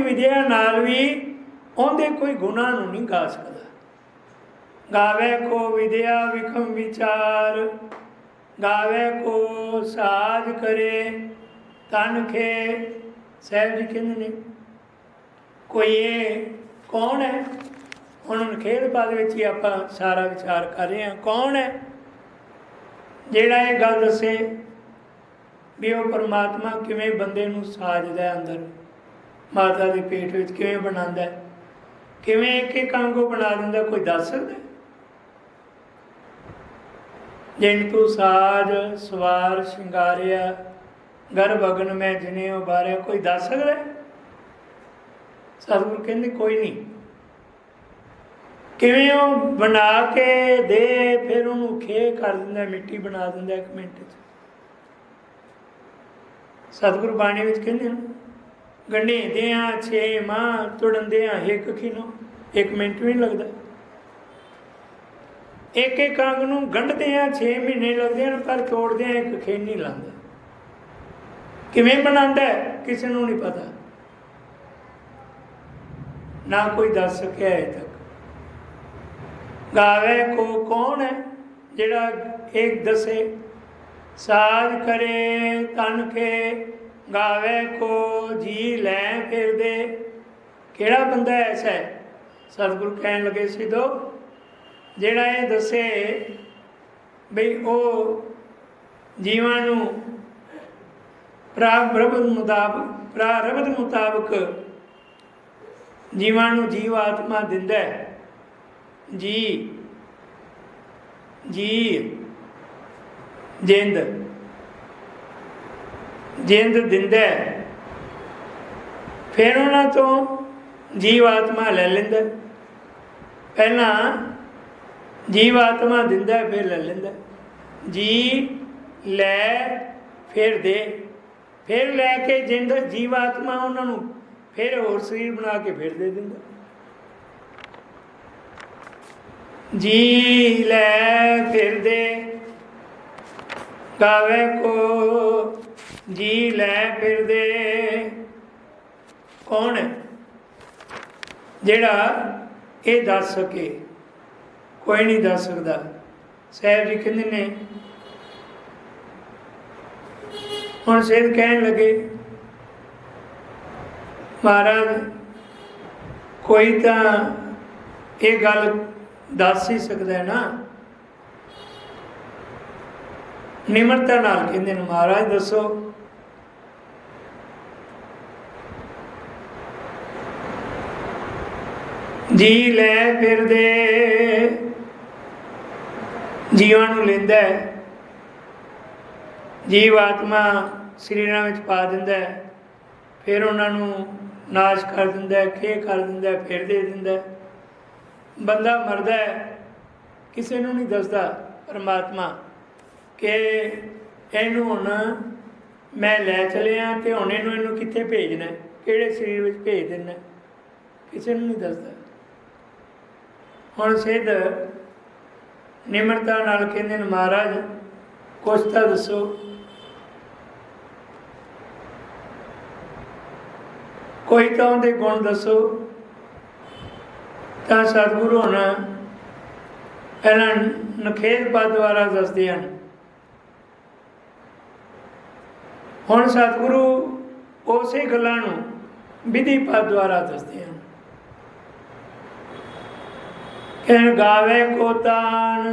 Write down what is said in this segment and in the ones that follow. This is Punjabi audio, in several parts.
ਵਿਦਿਆ ਨਾਲ ਵੀ ਉਹਦੇ ਕੋਈ ਗੁਨਾਹ ਨੂੰ ਨਹੀਂ ਗਾ ਸਕਦਾ। ਗਾਵੇ ਕੋ ਵਿਦਿਆ ਵਿਖਮ ਵਿਚਾਰ, ਗਾਵੇ ਕੋ ਸਾਜ ਕਰੇ, ਤਨ ਖੇ ਸਹਿਬ ਜੀ ਕਹਿੰਦੇ ਨੇ, ਕੋਈ ਇਹ ਕੌਣ ਹੈ? ਹੁਣ ਖੇਡ ਬਾਦ ਵਿੱਚ ਹੀ ਆਪਾਂ ਸਾਰਾ ਵਿਚਾਰ ਕਰ ਰਹੇ ਹਾਂ, ਕੌਣ ਹੈ? ਜਿਹੜਾ ਇਹ ਗੱਲ ਦੱਸੇ ਵੀ ਉਹ ਪਰਮਾਤਮਾ ਕਿਵੇਂ ਬੰਦੇ ਨੂੰ ਸਾਜਦਾ ਹੈ ਅੰਦਰ। ਮਾਤਾ ਦੇ ਪੇਟ ਵਿੱਚ ਕਿਵੇਂ ਬਣਾਉਂਦਾ ਹੈ ਕਿਵੇਂ ਇੱਕ ਇੱਕ ਅੰਗੋ ਬਣਾ ਦਿੰਦਾ, ਕੋਈ ਦੱਸ ਸਕਦਾ ਹੈ? ਜਿਨ ਤੂੰ ਸਾਜ ਸਵਾਰ ਸ਼ਿੰਗਾਰਿਆ ਗਰਭ ਅਗਨ ਮੈਂ ਜਿਨੇ ਉਬਾਰਿਆ ਕੋਈ ਦੱਸ ਸਕਦਾ ਹੈ? ਸਤਿਗੁਰੂ ਕਹਿੰਦੇ, ਕੋਈ ਨਹੀਂ ਕਿਵੇਂ ਉਹ ਬਣਾ ਕੇ ਦੇ, ਫਿਰ ਉਹਨੂੰ ਖੇ ਕਰ ਦਿੰਦਾ, ਮਿੱਟੀ ਬਣਾ ਦਿੰਦਾ ਇੱਕ ਮਿੰਟ 'ਚ ਸਤਿਗੁਰੂ ਬਾਣੀ ਵਿੱਚ ਕਹਿੰਦੇ ਨੇ ਗੰਢੇ ਦਿਆਂ ਛੇ ਮਾਹ ਤੁੜਨ ਇੱਕ ਖਿਨੋ। ਇੱਕ ਮਿੰਟ ਵੀ ਨਹੀਂ ਲੱਗਦਾ। ਇੱਕ ਇੱਕ ਅੰਗ ਨੂੰ ਗੰਢਦੇ ਆ 6 ਮਹੀਨੇ ਲੱਗਦੇ ਹਨ, ਪਰ ਤੋੜਦੇ ਆ ਇੱਕ ਖੇਨ ਨਹੀਂ ਲਾਂਦਾ ਕਿਵੇਂ ਬਣਾਉਂਦਾ ਕਿਸੇ ਨੂੰ ਨਹੀਂ ਪਤਾ। ਨਾ ਕੋਈ ਦੱਸ ਸਕਿਆ ਹੈ ਤੱਕ। ਗਾਵੇ ਕੋ ਕੌਣ ਹੈ, ਜਿਹੜਾ ਇੱਕ ਦਸੇ ਸਾਜ ਕਰੇ ਤਨ ਕੇ ਗਾਵੇ ਕੋ ਜੀ ਲੈ ਫਿਰਦੇ। ਕਿਹੜਾ ਬੰਦਾ ਐਸਾ ਹੈ? ਸਤਿਗੁਰੂ ਕਹਿਣ ਲੱਗੇ, ਸਿੱਧੋ, ਜਿਹੜਾ ਇਹ ਦੱਸੇ ਬਈ ਉਹ ਜੀਵਾਂ ਨੂੰ ਪ੍ਰਾਰਬਧ ਮੁਤਾਬਕ ਪ੍ਰਾਰਬਧ ਮੁਤਾਬਕ ਜੀਵਾਂ ਨੂੰ ਜੀਵ ਆਤਮਾ ਦਿੰਦਾ ਹੈ। ਜੀ ਜੀ ਜਿੰਦ। ਜਿੰਦ ਦਿੰਦਾ ਫਿਰ ਉਹਨਾਂ ਤੋਂ ਜੀਵ ਆਤਮਾ ਲੈ ਲੈਂਦਾ ਪਹਿਲਾਂ ਜੀਵ ਆਤਮਾ ਦਿੰਦਾ ਫਿਰ ਲੈ ਲੈਂਦਾ ਜੀ ਲੈ, ਫਿਰ ਦੇ। ਫਿਰ ਲੈ ਕੇ ਜਿੰਦ ਜੀਵ ਆਤਮਾ ਉਹਨਾਂ ਨੂੰ ਫਿਰ ਹੋਰ ਸਰੀਰ ਬਣਾ ਕੇ ਫਿਰ ਦੇ ਦਿੰਦਾ ਜੀ ਲੈ ਫਿਰਦੇ ਗਾਵੇ ਕੋ ਜੀ ਲੈ ਫਿਰਦੇ। ਕੌਣ ਹੈ? ਜਿਹੜਾ ਇਹ ਦੱਸ ਸਕੇ ਕੋਈ ਨਹੀਂ ਦੱਸ ਸਕਦਾ। ਸਾਹਿਬ ਜੀ ਕਹਿੰਦੇ ਨੇ, ਹੁਣ ਸਿਰ ਕਹਿਣ ਲੱਗੇ, ਮਹਾਰਾਜ, ਕੋਈ ਤਾਂ ਇਹ ਗੱਲ ਦੱਸ ਹੀ ਸਕਦਾ ਹੈ ਨਾ। ਨਿਮਰਤਾ ਨਾਲ ਕਹਿੰਦੇ ਨੇ, ਮਹਾਰਾਜ ਦੱਸੋ। ਜੀ ਲੈ ਫਿਰਦੇ। ਜੀਵਾਂ ਨੂੰ ਲੈਂਦਾ ਹੈ। ਜੀਵ ਆਤਮਾ ਸਰੀਰਾਂ ਵਿੱਚ ਪਾ ਦਿੰਦਾ ਹੈ। ਫਿਰ ਉਹਨਾਂ ਨੂੰ ਨਾਸ਼ ਕਰ ਦਿੰਦਾ ਹੈ, ਖੇ ਕਰ ਦਿੰਦਾ ਹੈ, ਫਿਰ ਦੇ ਦਿੰਦਾ ਹੈ। ਬੰਦਾ ਮਰਦਾ ਹੈ, ਕਿਸੇ ਨੂੰ ਨਹੀਂ ਦੱਸਦਾ ਪਰਮਾਤਮਾ ਕਿ ਇਹਨੂੰ ਹੁਣ ਮੈਂ ਲੈ ਚਲਿਆ ਤੇ ਹੁਣ ਇਹਨੂੰ ਇਹਨੂੰ ਕਿੱਥੇ ਭੇਜਣਾ ਕਿਹੜੇ ਸਰੀਰ ਵਿੱਚ ਭੇਜ ਦੇਣਾ ਕਿਸੇ ਨੂੰ ਨਹੀਂ ਦੱਸਦਾ। ਹੁਣ ਸਿੱਧ ਨਿਮਰਤਾ ਨਾਲ ਕਹਿੰਦੇ ਨੇ, ਮਹਾਰਾਜ, ਕੁਛ ਤਾਂ ਦੱਸੋ। ਕੋਈ ਤਾਂ ਉਹਦੇ ਗੁਣ ਦੱਸੋ। ਤਾਂ ਸਤਿਗੁਰੂ ਹੁਣ ਪਹਿਲਾਂ ਨਖੇਰ ਪਦ ਦੁਆਰਾ ਦੱਸਦੇ ਹਨ। ਹੁਣ ਸਤਿਗੁਰੂ ਉਸੇ ਗੱਲਾਂ ਨੂੰ ਵਿਧੀ ਪਦ ਦੁਆਰਾ ਦੱਸਦੇ ਹਨ। ਕਹਿਣ ਗਾਵੇ ਕੋ ਤਾਨ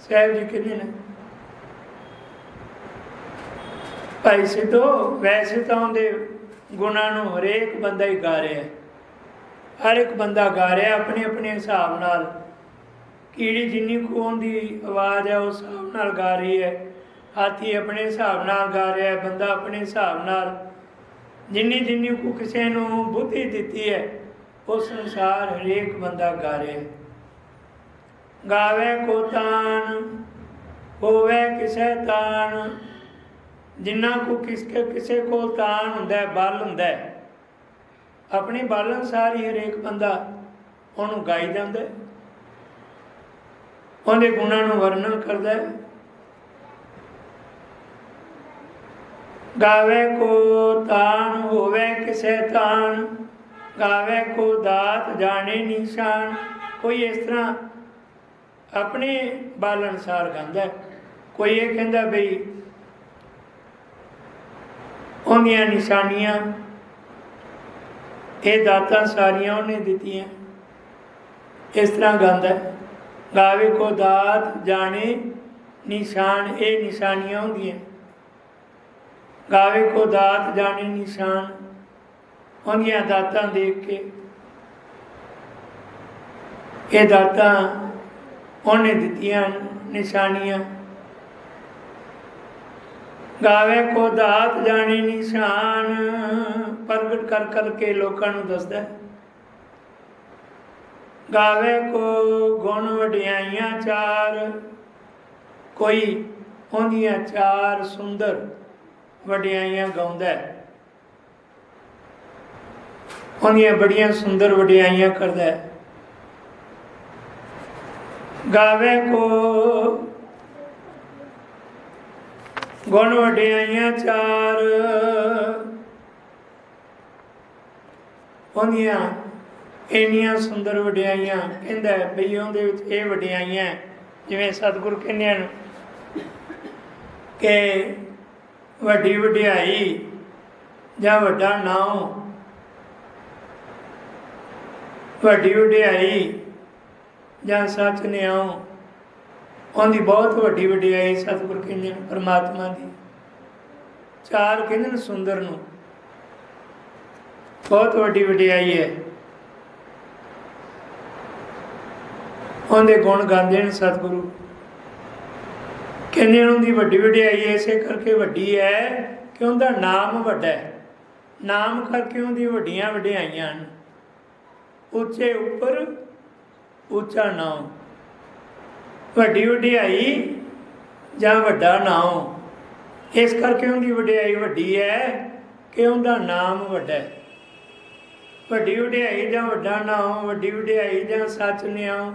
ਸਾਹਿਬ ਜੀ ਕਹਿੰਦੇ ਨੇ, ਭਾਈ ਸਿੱਧੋ, ਵੈਸੇ ਤਾਂ ਉਹਦੇ ਗੁਣਾਂ ਨੂੰ ਹਰੇਕ ਬੰਦਾ ਹੀ ਗਾ ਰਿਹਾ ਹਰ ਇੱਕ ਬੰਦਾ ਗਾ ਰਿਹਾ ਆਪਣੇ ਆਪਣੇ ਹਿਸਾਬ ਨਾਲ। ਕੀੜੀ ਜਿੰਨੀ ਕੁ ਉਹਦੀ ਆਵਾਜ਼ ਹੈ ਉਸ ਹਿਸਾਬ ਨਾਲ ਗਾ ਰਹੀ ਹੈ। ਹਾਥੀ ਆਪਣੇ ਹਿਸਾਬ ਨਾਲ ਗਾ ਰਿਹਾ ਬੰਦਾ ਆਪਣੇ ਹਿਸਾਬ ਨਾਲ। ਜਿੰਨੀ ਜਿੰਨੀ ਕੁ ਕਿਸੇ ਨੂੰ ਬੁੱਧੀ ਦਿੱਤੀ ਹੈ ਉਸ ਅਨੁਸਾਰ ਹਰੇਕ ਬੰਦਾ ਗਾ ਰਿਹਾ ਹੈ ਗਾਵੇ ਕੋ ਤਾਨ ਹੋਵੇ ਕਿਸੇ ਤਾਨ ਜਿੰਨਾ ਕੋ ਕਿਸ ਕਿਸੇ ਕੋਲ ਤਾਨ ਹੁੰਦਾ, ਬਲ ਹੁੰਦਾ। ਹੈ ਆਪਣੀ ਬਲ ਅਨੁਸਾਰ ਹੀ ਹਰੇਕ ਬੰਦਾ ਉਹਨੂੰ ਗਾਈ ਜਾਂਦਾ। ਉਹਦੇ ਗੁਣਾਂ ਨੂੰ ਵਰਣਨ ਕਰਦਾ। ਹੈ ਗਾਵੇ ਕੋ ਤਾਨ ਹੋਵੇ ਕਿਸੇ ਤਾਨ ਗਾਵੇ ਕੋ ਦਾਤ ਜਾਣੇ ਨਿਸ਼ਾਨ। ਕੋਈ ਇਸ ਤਰ੍ਹਾਂ ਆਪਣੇ ਬਲ ਅਨੁਸਾਰ ਗਾਉਂਦਾ ਕੋਈ ਇਹ ਕਹਿੰਦਾ ਬਈ ਉਹਦੀਆਂ ਨਿਸ਼ਾਨੀਆਂ, ਇਹ ਦਾਤਾਂ ਸਾਰੀਆਂ ਉਹਨੇ ਦਿੱਤੀਆਂ। ਇਸ ਤਰ੍ਹਾਂ ਗਾਉਂਦਾ ਹੈ। ਗਾਵੇ ਕੋ ਦਾਤ ਜਾਣੇ ਨਿਸ਼ਾਨ, ਇਹ ਨਿਸ਼ਾਨੀਆਂ ਹੁੰਦੀਆਂ। ਗਾਵੇ ਕੋ ਦਾਤ ਜਾਣੇ ਨਿਸ਼ਾਨ ਉਹਦੀਆਂ ਦਾਤਾਂ ਦੇਖ ਕੇ। ਇਹ ਦਾਤਾਂ ਉਹਨੇ ਦਿੱਤੀਆਂ ਨਿਸ਼ਾਨੀਆਂ। ਗਾਵੇ ਕੋ ਦਾਤ ਜਾਣੀ ਨਿਸ਼ਾਨ, ਪ੍ਰਗਟ ਕਰ ਕਰ ਕੇ ਲੋਕਾਂ ਨੂੰ ਦੱਸਦਾ ਗਾਵੇ ਕੋ ਗੁਣ ਵਡਿਆਈਆਂ ਚਾਰ, ਕੋਈ ਉਹਦੀਆਂ ਚਾਰ ਸੁੰਦਰ ਵਡਿਆਈਆਂ ਗਾਉਂਦਾ ਹੈ। ਉਹਦੀਆਂ ਬੜੀਆਂ ਸੁੰਦਰ ਵਡਿਆਈਆਂ ਕਰਦਾ ਹੈ। ਗਾਵੇ ਕੋ ਗੁਣ ਵਡਿਆਈਆਂ ਚਾਰ। ਉਹਦੀਆਂ ਇੰਨੀਆਂ ਸੁੰਦਰ ਵਡਿਆਈਆਂ ਕਹਿੰਦਾ ਬਈ ਉਹਦੇ ਵਿੱਚ ਇਹ ਵਡਿਆਈਆਂ ਜਿਵੇਂ ਸਤਿਗੁਰ ਕਹਿੰਦੇ ਹਨ ਕਿ ਵੱਡੀ ਵਡਿਆਈ ਜਾਂ ਵੱਡਾ ਨਾਮ ਵੱਡੀ ਵਡਿਆਈ ਜਾਂ ਸੱਚ ਨਿਆਉ ਉਹਦੀ ਬਹੁਤ ਵੱਡੀ ਵਡਿਆਈ ਸਤਿਗੁਰ ਕਹਿੰਦੇ ਨੇ, ਪਰਮਾਤਮਾ ਦੀ। ਚਾਰ ਕਹਿੰਦੇ ਨੇ ਸੁੰਦਰ ਨੂੰ। ਬਹੁਤ ਵੱਡੀ ਵਡਿਆਈ ਹੈ। ਉਹਦੇ ਗੁਣ ਗਾਉਂਦੇ ਨੇ ਸਤਿਗੁਰੂ। ਕਹਿੰਦੇ ਉਹਦੀ ਵੱਡੀ ਵਡਿਆਈ ਐਸੇ ਕਰਕੇ ਵੱਡੀ ਹੈ ਕਿ ਉਹਦਾ ਨਾਮ ਵੱਡਾ ਹੈ। ਨਾਮ ਕਰਕੇ ਉਹਦੀ ਵੱਡੀਆਂ ਵਡਿਆਈਆਂ ਹਨ। ਉੱਚੇ ਉੱਪਰ ਉੱਚਾ ਨਾਮ ਵੱਡੀ ਵਡਿਆਈ ਜਾਂ ਵੱਡਾ ਨਾਮ ਇਸ ਕਰਕੇ ਉਹਦੀ ਵਡਿਆਈ ਵੱਡੀ ਹੈ ਕਿ ਉਹਦਾ ਨਾਮ ਵੱਡਾ ਹੈ। ਵੱਡੀ ਵਡਿਆਈ ਜਾਂ ਵੱਡਾ ਨਾਮ ਵੱਡੀ ਵਡਿਆਈ ਜਾਂ ਸੱਚ ਨਿਆਂ।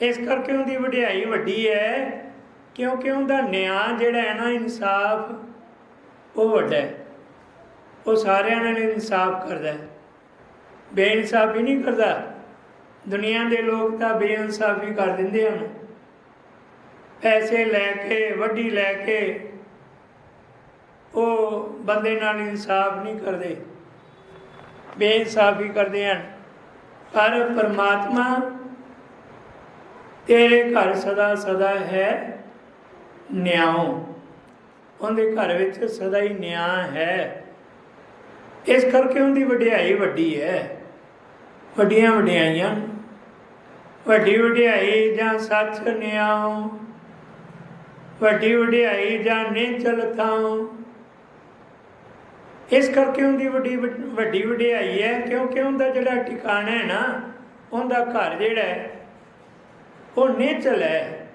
ਇਸ ਕਰਕੇ ਉਹਦੀ ਵਡਿਆਈ ਵੱਡੀ ਹੈ ਕਿਉਂਕਿ ਉਹਦਾ ਨਿਆਂ ਜਿਹੜਾ ਹੈ ਨਾ ਇਨਸਾਫ, ਉਹ ਵੱਡਾ ਹੈ। ਉਹ ਸਾਰਿਆਂ ਨਾਲ ਇਨਸਾਫ ਕਰਦਾ ਹੈ। ਬੇਇਨਸਾਫੀ ਨਹੀਂ ਕਰਦਾ। ਦੁਨੀਆ ਦੇ ਲੋਕ ਤਾਂ ਬੇਇਨਸਾਫੀ ਕਰ ਦਿੰਦੇ ਹਨ। ਪੈਸੇ ਲੈ ਕੇ, ਵੱਡੀ ਲੈ ਕੇ ਉਹ ਬੰਦੇ ਨਾਲ ਇਨਸਾਫ ਨਹੀਂ ਕਰਦੇ। ਬੇਇਨਸਾਫੀ ਕਰਦੇ ਹਨ। ਪਰ ਪਰਮਾਤਮਾ ਤੇਰੇ ਘਰ ਸਦਾ ਸਦਾ ਹੈ ਨਿਆਂ। ਉਹਦੇ ਘਰ ਵਿੱਚ ਸਦਾ ਹੀ ਨਿਆਂ ਹੈ। ਇਸ ਕਰਕੇ ਉਹਦੀ ਵਡਿਆਈ ਵੱਡੀ ਹੈ। ਵੱਡੀਆਂ ਵਡਿਆਈਆਂ, ਵੱਡੀ ਵਡਿਆਈ ਜਾਂ ਸੱਚ ਨਿਆਂ ਵੱਡੀ ਵਡਿਆਈ ਜਾਂ ਨਿਚਲ ਥਾਂ ਇਸ ਕਰਕੇ ਉਹਦੀ ਵੱਡੀ ਵੱਡੀ ਵਡਿਆਈ ਹੈ, ਕਿਉਂਕਿ ਉਹਦਾ ਜਿਹੜਾ ਟਿਕਾਣਾ ਹੈ ਨਾ, ਉਹਦਾ ਘਰ ਜਿਹੜਾ ਹੈ, ਉਹ ਨਿਚਲ ਹੈ,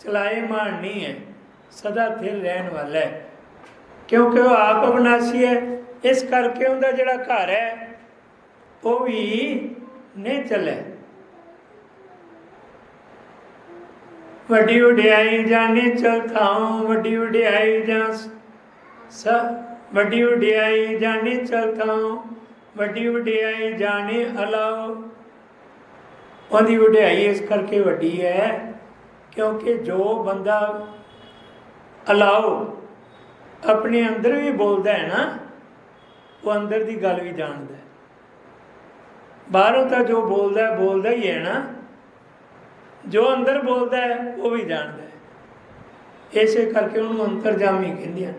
ਚਲਾਏ ਮਾਨ ਨਹੀਂ ਹੈ, ਸਦਾ ਥਿਰ ਰਹਿਣ ਵਾਲਾ ਹੈ। ਕਿਉਂਕਿ ਉਹ ਆਪ ਅਬਨਾਸੀ ਹੈ, ਇਸ ਕਰਕੇ ਉਹਦਾ ਜਿਹੜਾ ਘਰ ਹੈ ਉਹ ਵੀ ਨਹੀਂ ਚੱਲੇ। ਵੱਡੀ ਵਡਿਆਈ ਜਾਂ ਨਿਚਲ ਥਾਂ ਵੱਡੀ ਵਡਿਆਈ ਜਾਂ ਸ ਵੱਡੀ ਵਡਿਆਈ ਜਾਂ ਨਿਚਲ ਥਾਂ ਵੱਡੀ ਵਡਿਆਈ ਜਾਣੇ ਅਲਾਓ ਉਹਦੀ ਵਡਿਆਈ ਇਸ ਕਰਕੇ ਵੱਡੀ ਹੈ ਕਿਉਂਕਿ ਜੋ ਬੰਦਾ ਅਲਾਓ ਆਪਣੇ ਅੰਦਰ ਵੀ ਬੋਲਦਾ ਹੈ ਨਾ, ਉਹ ਅੰਦਰ ਦੀ ਗੱਲ ਵੀ ਜਾਣਦਾ ਬਾਹਰੋਂ ਤਾਂ ਜੋ ਬੋਲਦਾ ਬੋਲਦਾ ਹੀ ਹੈ ਨਾ। ਜੋ ਅੰਦਰ ਬੋਲਦਾ ਹੈ, ਉਹ ਵੀ ਜਾਣਦਾ ਹੈ। ਇਸੇ ਕਰਕੇ ਉਹਨੂੰ ਅੰਤਰਜਾਮੀ ਕਹਿੰਦੇ ਹਨ।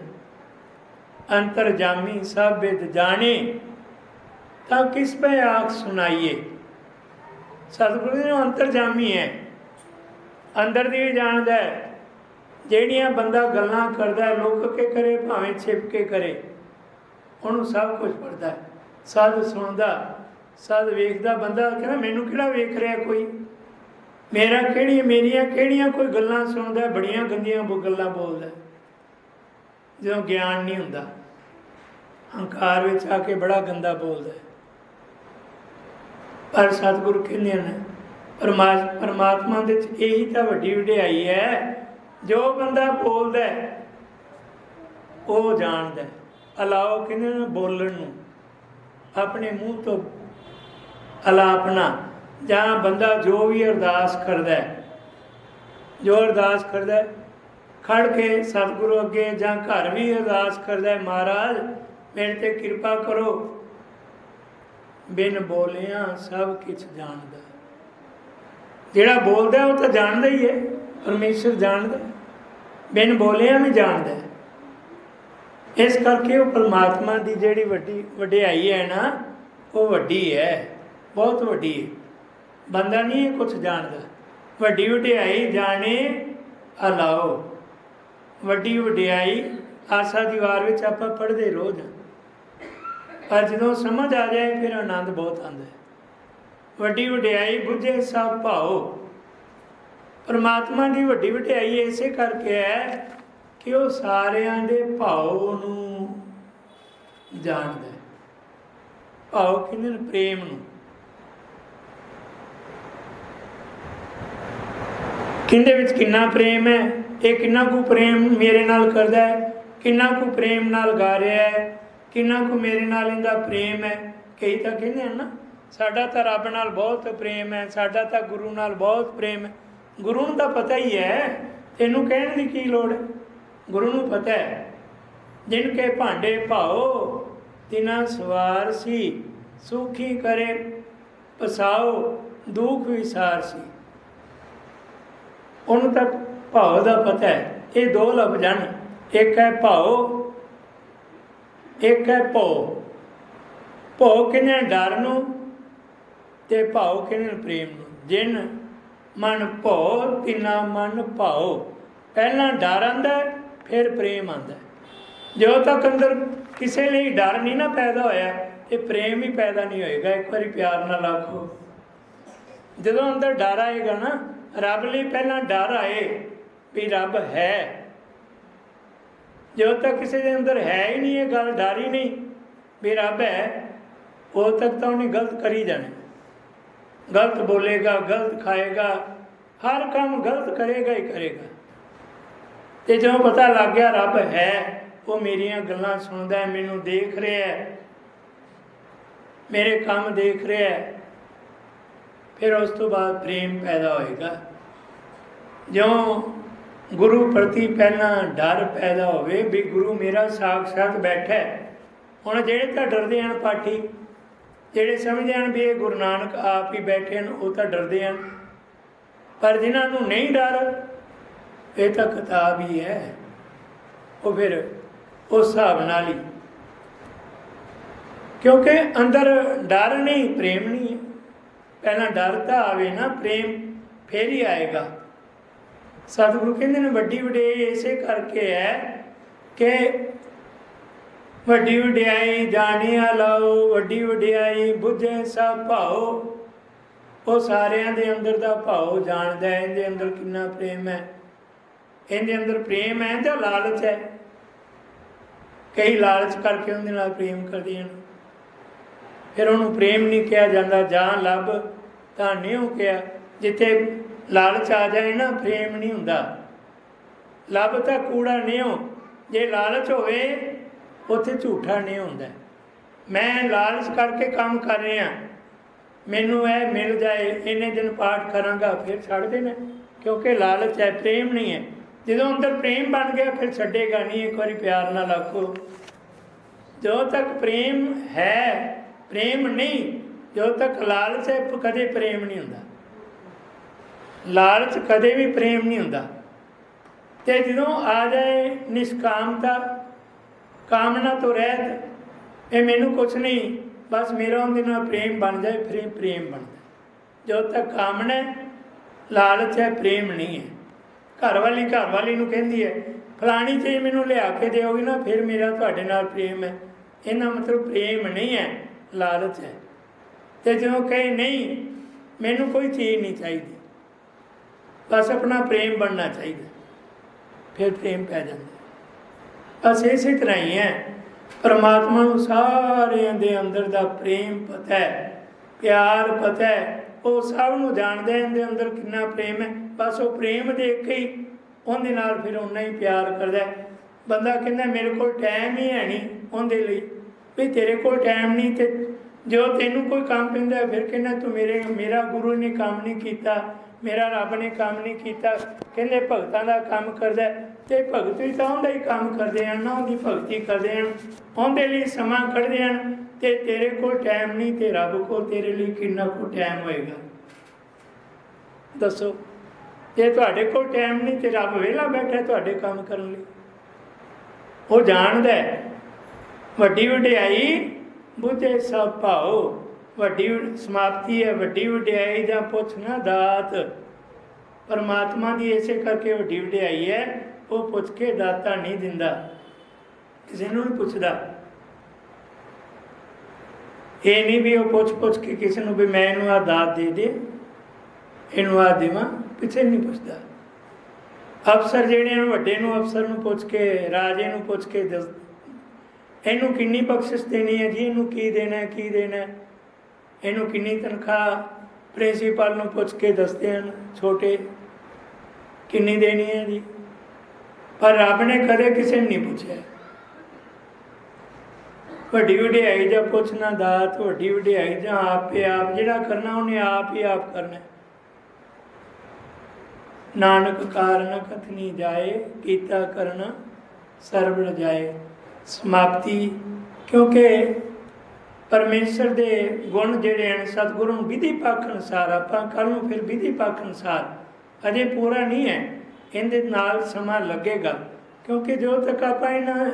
ਅੰਤਰਜਾਮੀ ਸਭ ਵਿਦ ਜਾਣੇ, ਤਾਂ ਕਿਸ ਪੈ ਆਖ ਸੁਣਾਈਏ? ਸਤਿਗੁਰੂ ਜੀ ਨੂੰ ਅੰਤਰਜਾਮੀ ਹੈ। ਅੰਦਰ ਦੀ ਵੀ ਜਾਣਦਾ ਹੈ। ਜਿਹੜੀਆਂ ਬੰਦਾ ਗੱਲਾਂ ਕਰਦਾ ਲੁੱਕ ਕੇ ਕਰੇ, ਭਾਵੇਂ ਛਿਪ ਕੇ ਕਰੇ, ਉਹਨੂੰ ਸਭ ਕੁਝ ਪੜਦਾ ਹੈ। ਸਦ ਸੁਣਦਾ ਸਦ ਵੇਖਦਾ ਬੰਦਾ ਕਹਿੰਦਾ, ਮੈਨੂੰ ਕਿਹੜਾ ਵੇਖ ਰਿਹਾ ਕੋਈ? ਮੇਰਾ ਕਿਹੜੀ, ਮੇਰੀਆਂ ਕਿਹੜੀਆਂ ਕੋਈ ਗੱਲਾਂ ਸੁਣਦਾ ਬੜੀਆਂ ਗੰਦੀਆਂ ਗੱਲਾਂ ਬੋਲਦਾ ਜਦੋਂ ਗਿਆਨ ਨਹੀਂ ਹੁੰਦਾ, ਹੰਕਾਰ ਵਿੱਚ ਆ ਕੇ ਬੜਾ ਗੰਦਾ ਬੋਲਦਾ ਪਰ ਸਤਿਗੁਰੂ ਕਹਿੰਦੇ ਨੇ ਪਰਮਾ- ਪਰਮਾਤਮਾ ਦੇ ਵਿੱਚ ਇਹੀ ਤਾਂ ਵੱਡੀ ਵਡਿਆਈ ਹੈ, ਜੋ ਬੰਦਾ ਬੋਲਦਾ ਉਹ ਜਾਣਦਾ ਅਲਾਓ ਕਹਿੰਦੇ ਨੇ ਬੋਲਣ ਨੂੰ, ਆਪਣੇ ਮੂੰਹ ਤੋਂ ਅਲਾਪਨਾ, ਜਾਂ ਬੰਦਾ ਜੋ ਵੀ ਅਰਦਾਸ ਕਰਦਾ ਹੈ, ਜੋ ਅਰਦਾਸ ਕਰਦਾ ਹੈ, ਖੜ ਕੇ ਸਤਿਗੁਰੂ ਅੱਗੇ ਜਾਂ ਘਰ ਵੀ ਅਰਦਾਸ ਕਰਦਾ ਹੈ, ਮਹਾਰਾਜ, ਮੇਰੇ ਤੇ ਕਿਰਪਾ ਕਰੋ। ਬਿਨ ਬੋਲਿਆਂ ਸਭ ਕੁਝ ਜਾਣਦਾ ਜਿਹੜਾ ਬੋਲਦਾ ਉਹ ਤਾਂ ਜਾਣਦਾ ਹੀ ਹੈ, ਪਰਮੇਸ਼ਰ ਜਾਣਦਾ ਬਿਨ ਬੋਲਿਆਂ ਵੀ ਜਾਣਦਾ ਇਸ ਕਰਕੇ ਉਹ ਪਰਮਾਤਮਾ ਦੀ ਜਿਹੜੀ ਵੱਡੀ, ਵਡਿਆਈ ਹੈ ਨਾ, ਉਹ ਵੱਡੀ ਹੈ। ਬਹੁਤ ਵੱਡੀ ਹੈ। ਬੰਦਾ ਨਹੀਂ ਇਹ ਕੁਝ ਜਾਣਦਾ। ਵੱਡੀ ਵਡਿਆਈ ਜਾਣੇ ਅਲਾਓ। ਵੱਡੀ ਵਡਿਆਈ ਆਸਾ ਦੀਵਾਰ ਵਿੱਚ ਆਪਾਂ ਪੜ੍ਹਦੇ ਰੋਜ਼ ਪਰ ਜਦੋਂ ਸਮਝ ਆ ਜਾਏ, ਫਿਰ ਆਨੰਦ ਬਹੁਤ ਆਉਂਦਾ ਹੈ। ਵੱਡੀ ਵਡਿਆਈ ਬੁੱਝੇ ਸਭ ਭਾਓ। ਪਰਮਾਤਮਾ ਦੀ ਵੱਡੀ ਵਡਿਆਈ ਇਸੇ ਕਰਕੇ ਹੈ ਕਿ ਉਹ ਸਾਰਿਆਂ ਦੇ ਭਾਉ ਨੂੰ ਜਾਣਦਾ ਹੈ। ਭਾਉ ਕਹਿੰਦੇ ਪ੍ਰੇਮ ਨੂੰ। ਕਿੰਦੇ ਵਿੱਚ ਕਿੰਨਾ ਪ੍ਰੇਮ ਹੈ? ਇਹ ਕਿੰਨਾ ਕੁ ਪ੍ਰੇਮ ਮੇਰੇ ਨਾਲ ਕਰਦਾ ਹੈ? ਕਿੰਨਾ ਕੁ ਪ੍ਰੇਮ ਨਾਲ ਗਾ ਰਿਹਾ ਹੈ? ਕਿੰਨਾ ਕੁ ਮੇਰੇ ਨਾਲ ਇਹਦਾ ਪ੍ਰੇਮ ਹੈ? ਕਈ ਤਾਂ ਕਹਿੰਦੇ ਹਨ ਨਾ, ਸਾਡਾ ਤਾਂ ਰੱਬ ਨਾਲ ਬਹੁਤ ਪ੍ਰੇਮ ਹੈ, ਸਾਡਾ ਤਾਂ ਗੁਰੂ ਨਾਲ ਬਹੁਤ ਪ੍ਰੇਮ ਹੈ। ਗੁਰੂ ਨੂੰ ਤਾਂ ਪਤਾ ਹੀ ਹੈ, ਤੈਨੂੰ ਕਹਿਣ ਦੀ ਕੀ ਲੋੜ ਹੈ? ਗੁਰੂ ਨੂੰ ਪਤਾ ਹੈ, ਜਿਨ ਕੇ ਭਾਂਡੇ ਭਾਓ, ਤਿਨਾ ਸਵਾਰ ਸੀ, ਸੁਖੀ ਕਰੇ ਪਸਾਓ, ਦੁਖ ਵਿਸਾਰ ਸੀ। ਉਹਨੂੰ ਤਾਂ ਭਾਵ ਦਾ ਪਤਾ ਹੈ। ਇਹ ਦੋ ਲਫ਼ਜ਼ ਹਨ ਇੱਕ ਹੈ ਭਾਉ, ਇੱਕ ਹੈ ਭਉ। ਭਉ ਕਿਨੇ ਡਰ ਨੂੰ ਤੇ ਭਾਉ ਕਿਨੇ ਪ੍ਰੇਮ ਨੂੰ? ਜਿਨ ਮਨ ਭਉ, ਤਿਨਾ ਮਨ ਭਾਉ। ਪਹਿਲਾਂ ਡਰ ਆਂਦਾ ਫਿਰ ਪ੍ਰੇਮ ਆਂਦਾ ਜਦੋਂ ਤੱਕ ਅੰਦਰ ਕਿਸੇ ਲਈ ਡਰ ਨਹੀਂ ਨਾ ਪੈਦਾ ਹੋਇਆ ਇਹ ਪ੍ਰੇਮ ਹੀ ਪੈਦਾ ਨਹੀਂ ਹੋਏਗਾ। ਇੱਕ ਵਾਰੀ ਪਿਆਰ ਨਾਲ ਆਖੋ। ਜਦੋਂ ਅੰਦਰ ਡਰ ਆਏਗਾ ਨਾ ਰੱਬ ਲਈ ਪਹਿਲਾਂ ਡਰ ਆਏ ਵੀ ਰੱਬ ਹੈ। ਜਦੋਂ ਤੱਕ ਕਿਸੇ ਦੇ ਅੰਦਰ ਹੈ ਹੀ ਨਹੀਂ, ਇਹ ਗੱਲ ਡਰ ਹੀ ਨਹੀਂ ਵੀ ਰੱਬ ਹੈ, ਉਦੋਂ ਤੱਕ ਤਾਂ ਉਹਨੇ ਗਲਤ ਕਰੀ ਜਾਣਾ। ਗਲਤ ਬੋਲੇਗਾ, ਗਲਤ ਖਾਏਗਾ, ਹਰ ਕੰਮ ਗਲਤ ਕਰੇਗਾ ਹੀ ਕਰੇਗਾ। ਤੇ ਜਦੋਂ ਪਤਾ ਲੱਗ ਗਿਆ ਰੱਬ ਹੈ, ਉਹ ਮੇਰੀਆਂ ਗੱਲਾਂ ਸੁਣਦਾ ਹੈ, ਮੈਨੂੰ ਦੇਖ ਰਿਹਾ ਹੈ, ਮੇਰੇ ਕੰਮ ਦੇਖ ਰਿਹਾ ਹੈ ਫਿਰ ਉਸ ਤੋਂ ਬਾਅਦ ਪ੍ਰੇਮ ਪੈਦਾ ਹੋਏਗਾ। ਜਿਉਂ ਗੁਰੂ ਪ੍ਰਤੀ ਪਹਿਲਾਂ ਡਰ ਪੈਦਾ ਹੋਵੇ ਵੀ ਗੁਰੂ ਮੇਰਾ ਸਾਖਸ਼ਾਤ ਬੈਠਾ ਹੈ। ਹੁਣ ਜਿਹੜੇ ਤਾਂ ਡਰਦੇ ਹਨ ਪਾਠੀ, ਜਿਹੜੇ ਸਮਝਦੇ ਹਨ ਵੀ ਇਹ ਗੁਰੂ ਨਾਨਕ ਆਪ ਹੀ ਬੈਠੇ ਹਨ, ਉਹ ਤਾਂ ਡਰਦੇ ਹਨ। ਪਰ ਜਿਨ੍ਹਾਂ ਨੂੰ ਨਹੀਂ ਡਰ, ਇਹ ਤਾਂ ਕਿਤਾਬ ਹੀ ਹੈ। ਉਹ ਫਿਰ ਉਸ ਹਿਸਾਬ ਨਾਲ ਹੀ। ਕਿਉਂਕਿ ਅੰਦਰ ਡਰ ਨਹੀਂ, ਪ੍ਰੇਮ ਨਹੀਂ। ਪਹਿਲਾਂ ਡਰ ਤਾਂ ਆਵੇ ਨਾ, ਪ੍ਰੇਮ ਫੇਰ ਹੀ ਆਏਗਾ। ਸਤਿਗੁਰੂ ਕਹਿੰਦੇ ਨੇ, ਵੱਡੀ ਵਡਿਆਈ ਇਸੇ ਕਰਕੇ ਹੈ ਕਿ ਵੱਡੀ ਵਡਿਆਈ ਜਾਣਿਆ ਲਓ, ਵੱਡੀ ਵਡਿਆਈ ਬੁੱਝੇ ਸਭ ਭਾਓ। ਉਹ ਸਾਰਿਆਂ ਦੇ ਅੰਦਰ ਦਾ ਭਾਉ ਜਾਣਦਾ ਹੈ, ਇਹਦੇ ਅੰਦਰ ਕਿੰਨਾ ਪ੍ਰੇਮ ਹੈ। ਇਹਦੇ ਅੰਦਰ ਪ੍ਰੇਮ ਹੈ ਜਾਂ ਲਾਲਚ ਹੈ? ਕਈ ਲਾਲਚ ਕਰਕੇ ਉਹਦੇ ਨਾਲ ਪ੍ਰੇਮ ਕਰਦੀਆਂ ਨੇ। ਫਿਰ ਉਹਨੂੰ ਪ੍ਰੇਮ ਨਹੀਂ ਕਿਹਾ ਜਾਂਦਾ, ਜਾਂ ਲੱਭ ਤਾਂ ਨਹੀਂ ਕਿਹਾ। ਜਿੱਥੇ ਲਾਲਚ ਆ ਜਾਏ ਨਾ, ਪ੍ਰੇਮ ਨਹੀਂ ਹੁੰਦਾ। ਲੱਭ ਤਾਂ ਕੂੜਾ ਨਹੀਂ ਜੇ ਲਾਲਚ ਹੋਵੇ, ਉੱਥੇ ਝੂਠਾ ਨਹੀਂ ਹੁੰਦਾ। ਮੈਂ ਲਾਲਚ ਕਰਕੇ ਕੰਮ ਕਰ ਰਿਹਾ। ਮੈਨੂੰ ਇਹ ਮਿਲ ਜਾਏ, ਇੰਨੇ ਦਿਨ ਪਾਠ ਕਰਾਂਗਾ, ਫਿਰ ਛੱਡ ਦੇਣਾ। ਕਿਉਂਕਿ ਲਾਲਚ ਹੈ, ਪ੍ਰੇਮ ਨਹੀਂ ਹੈ। ਜਦੋਂ ਅੰਦਰ ਪ੍ਰੇਮ ਬਣ ਗਿਆ, ਫਿਰ ਛੱਡੇਗਾ ਨਹੀਂ। ਇੱਕ ਵਾਰੀ ਪਿਆਰ ਨਾਲ ਆਖੋ, ਜਦੋਂ ਤੱਕ ਪ੍ਰੇਮ ਹੈ ਪ੍ਰੇਮ ਨਹੀਂ, ਜਦੋਂ ਤੱਕ ਲਾਲਚ ਹੈ, ਕਦੇ ਪ੍ਰੇਮ ਨਹੀਂ ਹੁੰਦਾ। ਲਾਲਚ ਕਦੇ ਵੀ ਪ੍ਰੇਮ ਨਹੀਂ ਹੁੰਦਾ। ਤੇ ਜਦੋਂ ਆ ਜਾਏ ਨਿਸ਼ਕਾਮਤਾ, ਕਾਮਨਾ ਤੋਂ ਰਹਿਤ, ਇਹ ਮੈਨੂੰ ਕੁਛ ਨਹੀਂ, ਬਸ ਮੇਰਾ ਉਹਦੇ ਨਾਲ ਪ੍ਰੇਮ ਬਣ ਜਾਏ, ਫਿਰ ਇਹ ਪ੍ਰੇਮ ਬਣਦਾ। ਜਦੋਂ ਤੱਕ ਕਾਮਨਾ ਲਾਲਚ ਹੈ, ਪ੍ਰੇਮ ਨਹੀਂ ਹੈ। ਘਰ ਵਾਲੀ ਘਰ ਵਾਲੀ ਨੂੰ ਕਹਿੰਦੀ ਹੈ, ਫਲਾਣੀ ਚੀਜ਼ ਮੈਨੂੰ ਲਿਆ ਕੇ ਦਿਓਗੇ ਨਾ, ਫਿਰ ਮੇਰਾ ਤੁਹਾਡੇ ਨਾਲ ਪ੍ਰੇਮ ਹੈ। ਇਹਨਾਂ ਮਤਲਬ ਪ੍ਰੇਮ ਨਹੀਂ ਹੈ। ਲਾਲਚ ਹੈ। ਤੇ ਜਦੋਂ ਕਹੇ, ਨਹੀਂ, ਮੈਨੂੰ ਕੋਈ ਚੀਜ਼ ਨਹੀਂ ਚਾਹੀਦੀ। ਬਸ ਆਪਣਾ ਪ੍ਰੇਮ ਬਣਨਾ ਚਾਹੀਦਾ। ਫਿਰ ਪ੍ਰੇਮ ਪੈ ਜਾਂਦਾ। ਬਸ ਇਸੇ ਤਰ੍ਹਾਂ ਹੀ ਹੈ। ਪਰਮਾਤਮਾ ਨੂੰ ਸਾਰਿਆਂ ਦੇ ਅੰਦਰ ਦਾ ਪ੍ਰੇਮ ਪਤਾ ਹੈ। ਪਿਆਰ ਪਤਾ ਹੈ। ਉਹ ਸਭ ਨੂੰ ਜਾਣਦਾ ਹੈ, ਇਹਦੇ ਅੰਦਰ ਕਿੰਨਾ ਪ੍ਰੇਮ ਹੈ। ਬਸ ਉਹ ਪ੍ਰੇਮ ਦੇਖ ਕੇ ਹੀ ਉਹਦੇ ਨਾਲ ਫਿਰ ਉਨਾ ਹੀ ਪਿਆਰ ਕਰਦਾ ਬੰਦਾ ਕਹਿੰਦਾ, ਮੇਰੇ ਕੋਲ ਟਾਈਮ ਹੀ ਹੈ ਨਹੀਂ ਉਹਦੇ ਲਈ। ਵੀ ਤੇਰੇ ਕੋਲ ਟਾਈਮ ਨਹੀਂ ਤੇ ਜੋ ਤੈਨੂੰ ਕੋਈ ਕੰਮ ਪੈਂਦਾ ਫਿਰ ਕਹਿੰਦਾ ਤੂੰ ਮੇਰੇ, ਮੇਰਾ ਗੁਰੂ ਨੇ ਕੰਮ ਨਹੀਂ ਕੀਤਾ, ਮੇਰਾ ਰੱਬ ਨੇ ਕੰਮ ਨਹੀਂ ਕੀਤਾ। ਕਹਿੰਦੇ ਭਗਤਾਂ ਦਾ ਕੰਮ ਕਰਦਾ ਤੇ ਭਗਤ ਵੀ ਤਾਂ ਉਹਦਾ ਹੀ ਕੰਮ ਕਰਦੇ ਹਨ, ਨਾ ਉਹਦੀ ਭਗਤੀ ਕਰਦੇ ਹਨ। ਉਹਦੇ ਲਈ ਸਮਾਂ ਕੱਢਦੇ ਹਨ ਤੇ ਤੇਰੇ ਕੋਲ ਟਾਈਮ ਨਹੀਂ ਤੇ ਰੱਬ ਕੋਲ ਤੇਰੇ ਲਈ ਕਿੰਨਾ ਕੁ ਟਾਈਮ ਹੋਏਗਾ। ਦੱਸੋ, ਜੇ ਤੁਹਾਡੇ ਕੋਲ ਟਾਈਮ ਨਹੀਂ ਤੇ ਰੱਬ ਵਿਹਲਾ ਬੈਠਾ ਤੁਹਾਡੇ ਕੰਮ ਕਰਨ ਲਈ, ਉਹ ਜਾਣਦਾ ਹੈ ਵੱਡੀ ਵਡਿਆਈ ਬੁੱਧੇ ਸਭ ਭਾਓ ਵੱਡੀ ਸਮਾਪਤੀ ਹੈ, ਵੱਡੀ ਵਡਿਆਈ ਦਾ ਪੁੱਛ ਨਾ ਦਾਤ। ਪਰਮਾਤਮਾ ਦੀ ਇਸੇ ਕਰਕੇ ਵੱਡੀ ਵਡਿਆਈ ਹੈ, ਉਹ ਪੁੱਛ ਕੇ ਦਾਤਾ ਨਹੀਂ ਦਿੰਦਾ। ਕਿਸੇ ਨੂੰ ਨਹੀਂ ਪੁੱਛਦਾ। ਇਹ ਨਹੀਂ ਵੀ ਉਹ ਪੁੱਛ ਪੁੱਛ ਕੇ ਕਿਸੇ ਨੂੰ ਵੀ ਮੈਂ ਇਹਨੂੰ ਆ ਦਾਤ ਦੇ ਦੇ, ਇਹਨੂੰ ਆ ਦੇਵਾਂ, ਪਿੱਛੇ ਨਹੀਂ ਪੁੱਛਦਾ। ਅਫਸਰ ਜਿਹੜੇ ਹਨ ਵੱਡੇ ਨੂੰ ਅਫਸਰ ਨੂੰ ਪੁੱਛ ਕੇ, ਰਾਜੇ ਨੂੰ ਪੁੱਛ ਕੇ ਦੱਸ ਇਹਨੂੰ ਕਿੰਨੀ ਬਖਸ਼ਿਸ਼ ਦੇਣੀ ਹੈ ਜੀ? ਇਹਨੂੰ ਕੀ ਦੇਣਾ ਹੈ, ਕੀ ਦੇਣਾ ਹੈ? ਇਹਨੂੰ ਕਿੰਨੀ ਤਨਖਾਹ ਪ੍ਰਿੰਸੀਪਲ ਨੂੰ ਪੁੱਛ ਕੇ ਦੱਸਦੇ ਹਨ ਛੋਟੇ? ਕਿੰਨੀ ਦੇਣੀ ਹੈ ਜੀ? ਪਰ ਰੱਬ ਨੇ ਕਦੇ ਕਿਸੇ ਨੂੰ ਨਹੀਂ ਪੁੱਛਿਆ। ਵੱਡੀ ਵਡਿਆਈ ਜਾਂ ਪੁੱਛਣਾ ਦਾਤ ਵੱਡੀ ਵਡਿਆਈ ਜਾਂ ਆਪੇ ਆਪ, ਜਿਹੜਾ ਕਰਨਾ ਉਹਨੇ ਆਪ ਹੀ ਆਪ ਕਰਨਾ ਨਾਨਕ ਕਾਰਨ ਕਥਨੀ ਜਾਏ, ਕੀਤਾ ਕਰਨਾ ਸਰਬ ਰਜਾਏ ਸਮਾਪਤੀ, ਕਿਉਂਕਿ ਪਰਮੇਸ਼ਰ ਦੇ ਗੁਣ ਜਿਹੜੇ ਹਨ, ਸਤਿਗੁਰੂ ਨੂੰ ਵਿਧੀ ਪੱਖ ਅਨੁਸਾਰ, ਆਪਾਂ ਕੱਲ ਨੂੰ ਫਿਰ ਵਿਧੀ ਪੱਖ ਅਨੁਸਾਰ ਅਜੇ ਪੂਰਾ ਨਹੀਂ ਹੈ, ਇਹਦੇ ਨਾਲ ਸਮਾਂ ਲੱਗੇਗਾ। ਕਿਉਂਕਿ ਜੋ ਤੱਕ ਆਪਾਂ ਇਹਨਾਂ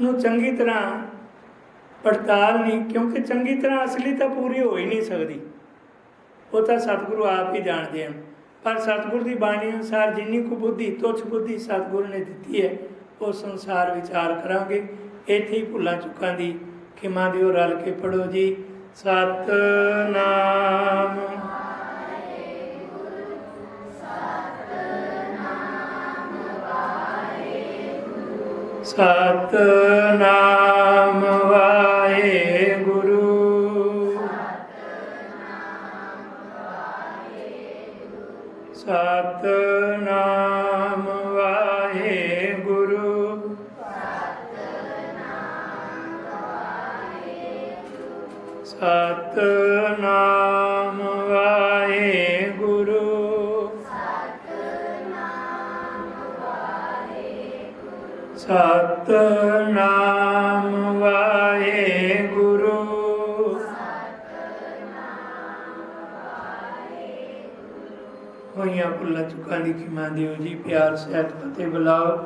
ਨੂੰ ਚੰਗੀ ਤਰ੍ਹਾਂ ਪੜਤਾਲ ਨਹੀਂ, ਕਿਉਂਕਿ ਚੰਗੀ ਤਰ੍ਹਾਂ ਅਸਲੀ ਤਾਂ ਪੂਰੀ ਹੋ ਹੀ ਨਹੀਂ ਸਕਦੀ। ਉਹ ਤਾਂ ਸਤਿਗੁਰੂ ਆਪ ਹੀ ਜਾਣਦੇ ਹਨ। ਪਰ ਸਤਿਗੁਰ ਦੀ ਬਾਣੀ ਅਨੁਸਾਰ ਜਿੰਨੀ ਕੁ ਬੁੱਧੀ, ਤੁੱਛ ਬੁੱਧੀ ਸਤਿਗੁਰ ਨੇ ਦਿੱਤੀ ਹੈ, ਉਹ ਸੰਸਾਰ ਵਿਚਾਰ ਕਰਾਂਗੇ। ਇੱਥੇ ਹੀ ਭੁੱਲਾਂ ਚੁੱਕਾਂ ਦੀ ਖਿਮਾ ਦਿਓ ਰਲ ਕੇ ਪੜੋ ਜੀ। ਸਤਨਾਮ। ਸਤਨਾਮ। ਵਾਹਿਗੁਰੂ। ਸਤਨਾਮ ਵਾਹਿਗੁਰੂ। ਸਤਨਾਮ ਵਾਹਿਗੁਰੂ। ਹੋਈਆਂ ਭੁੱਲਾਂ ਚੁੱਕਾਂ ਦੀ ਖਿਮਾ ਦਿਓ ਜੀ, ਪਿਆਰ, ਸਹਿਤ, ਫਤਿਹ ਬੁਲਾਓ।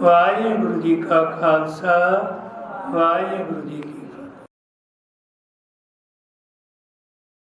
ਵਾਹਿਗੁਰੂ ਜੀ ਕਾ ਖਾਲਸਾ, ਵਾਹਿਗੁਰੂ ਜੀ